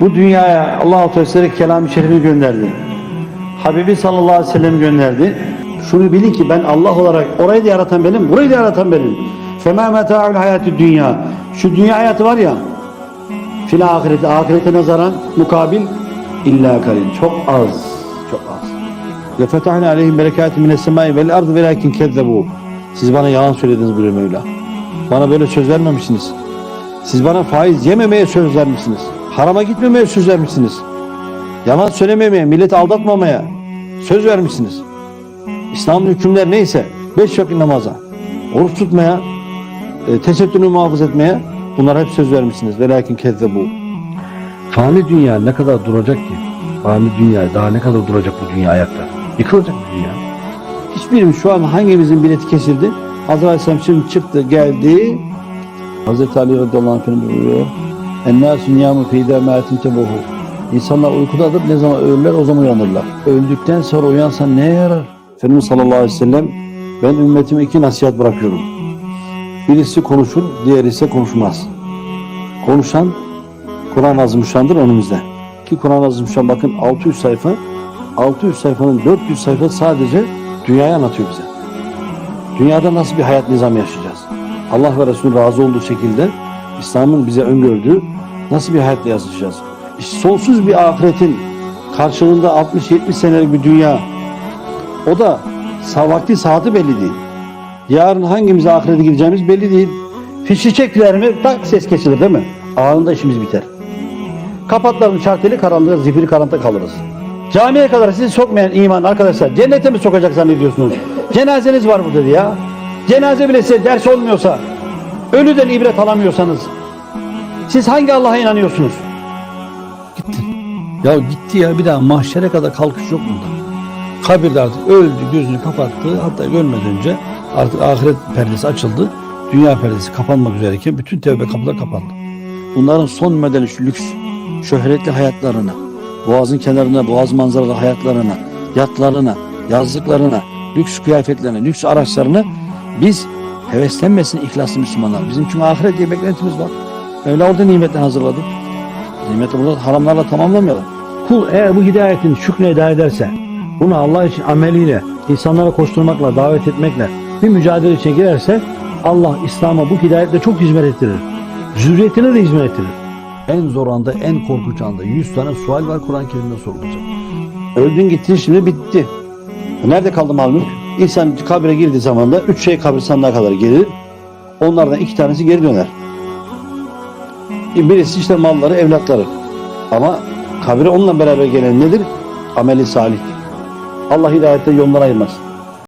Bu dünyaya Allah-u Teala kelam-ı şerifini gönderdi. Habibi sallallahu aleyhi ve sellem gönderdi. Şunu bilin ki ben Allah olarak orayı da yaratan benim, burayı da yaratan benim. فَمَا مَتَاعُ الْحَيَاتِ dünya. Şu dünya hayatı var ya, fil ahireti, ahirete nazaran mukabil illa kalil. Çok az, çok az. لَفَتَحْنَا عَلَيْهِمْ بَرَكَاتٍ مِنَ السَّمَاءِ وَالْاَرْضِ وَلَكِنْ كَذَّبُوا Siz bana yalan söylediniz buyuruyor Mevla. Bana böyle söz vermemişsiniz. Siz bana faiz yememeye söz vermişsiniz. Harama gitmemeye söz vermişsiniz. Yalan söylememeye, milleti aldatmamaya söz vermişsiniz. İslam'ın hükümler neyse, beş vakit namaza, oruç tutmaya, e, tesettürünü muhafaza etmeye bunlara hep söz vermişsiniz. Velakin bu. Fani dünya ne kadar duracak ki? Fani dünya daha ne kadar duracak bu dünya ayakta? Yıkılacak bu dünya. Hiçbirimiz şu an hangimizin bileti kesildi? Hazreti Aleyhisselam şimdi çıktı, geldi. Hazreti Ali radıyallahu anh buyuruyor. Ennâsü niyâmü fîdâ mâetin tebuhu. İnsanlar uykudadır, ne zaman ölürler o zaman uyanırlar. Öldükten sonra uyansan neye yarar? Efendimiz sallallahu aleyhi ve sellem ben ümmetime iki nasihat bırakıyorum. Birisi konuşur, diğeri ise konuşmaz. Konuşan Kur'an-ı önümüzde. Ki Kur'an-ı bakın 600 sayfa, 600 sayfanın 400 sayfa sadece dünyayı anlatıyor bize. Dünyada nasıl bir hayat nizamı yaşayacağız? Allah ve Resulü razı olduğu şekilde İslam'ın bize öngördüğü nasıl bir hayatla yaşayacağız? İşte sonsuz bir ahiretin karşılığında 60-70 senelik bir dünya. O da vakti saati belli değil. Yarın hangimiz ahirete gideceğimiz belli değil. Fişi çektiler mi tak ses kesilir değil mi? Anında işimiz biter. Kapatlar mı şarteli karanlığa, zifiri karanlıkta kalırız. Camiye kadar sizi sokmayan iman arkadaşlar cennete mi sokacak zannediyorsunuz? Cenazeniz var burada ya. Cenaze bile size ders olmuyorsa, ölüden ibret alamıyorsanız, siz hangi Allah'a inanıyorsunuz? Ya gitti ya bir daha mahşere kadar kalkış yok bunda. Kabirde artık öldü, gözünü kapattı. Hatta ölmeden önce artık ahiret perdesi açıldı. Dünya perdesi kapanmak üzereyken bütün tevbe kapılar kapandı. Bunların son modeli şu lüks, şöhretli hayatlarına, boğazın kenarında boğaz manzaralı hayatlarına, yatlarına, yazlıklarına, lüks kıyafetlerine, lüks araçlarına biz heveslenmesin ihlaslı Müslümanlar. Bizim çünkü ahiret diye beklentimiz var. Mevla orada nimetler hazırladı. Nimeti burada haramlarla tamamlamayalım. Kul eğer bu hidayetin şükrünü eda ederse, bunu Allah için ameliyle, insanlara koşturmakla, davet etmekle bir mücadele içine girerse Allah İslam'a bu hidayetle çok hizmet ettirir. Zürriyetine de hizmet ettirir. En zor anda, en korkunç anda 100 tane sual var Kur'an-ı Kerim'de sorulacak. Öldün gittin şimdi bitti. Nerede kaldı mal mülk? İnsan kabre girdiği zaman da üç şey kabristanlığa kadar gelir. Onlardan iki tanesi geri döner. Birisi işte malları, evlatları. Ama kabre onunla beraber gelen nedir? Ameli salih. Allah hidayette yoldan ayırmasın.